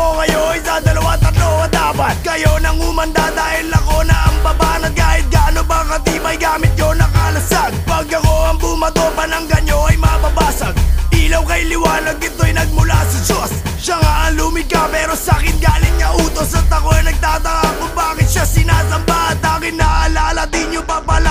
Ko kayo isa, dalawa, tatlo at apat. Kayo nang umanda dahil ako na ang babanat. Kahit gaano ba katibay gamit yun nakalasag. Pag ako ang bumato pananggan nyo ay mababasag. Ilaw kay liwanag ito'y nagmula sa Diyos. Siya nga ang lumika pero sa'kin galing niya utos. At ako'y nagtataka kung bakit siya sinasamba. At akin naalala di nyo pa pala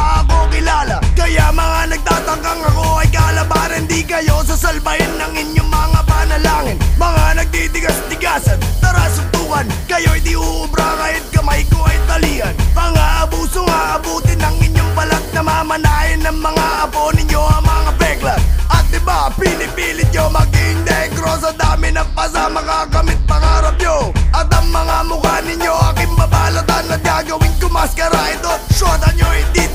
balat Namamanahin ng mga apo ninyo ang mga peklat At diba pinipilit nyo maging negro Sa dami ng pasama kakamit pangarap nyo. At ang mga mukha ninyo aking babalatan. At gagawin ko maskara. Ito Shota nyo ititikman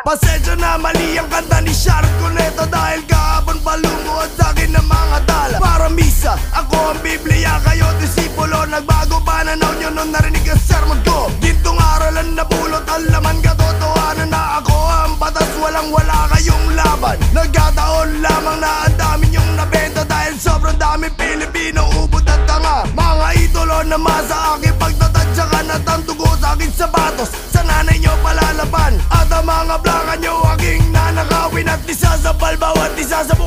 Pasensya na mali ang kanta ni Sharon Cuneta Dahil kahapon palumuot sa akin ng mga tala Para misa, ako ang Biblia, kayo disipulo. Nagbago pananaw nyo nung narinig ang sermon ko. Gintong aralan na pulot, ang laman katotohanan na ako ang batas. Walang wala kayong laban. Nagkataon lamang na ang dami nyong nabenta Dahil sobrang daming Pilipino, ubod at tanga. Mga idolo na masa aking pagtatadyakan At ang dugo sa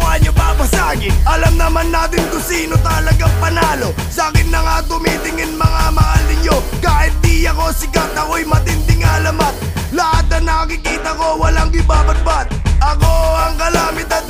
mukha nyo papasagin Alam naman natin kung sino talagang panalo. Sa akin na nga tumitingin mga mahal ninyo. Kahit di ako sikat ako'y matinding alamat. Lahat na nakikita ko walang ibabatbat Ako ang kalamidad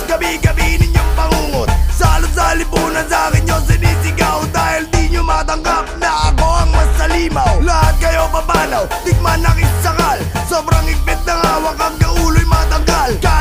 Halos gabi-gabi ninyong pangungot. Salot sa lipunan sa akin nyo sinisigaw. Dahil di nyo matanggap na ako ang mas Lahat kayo babalaw, tikman ng isakal. Sobrang higpit ng hawak hanggang ulo'y matanggal. Kahit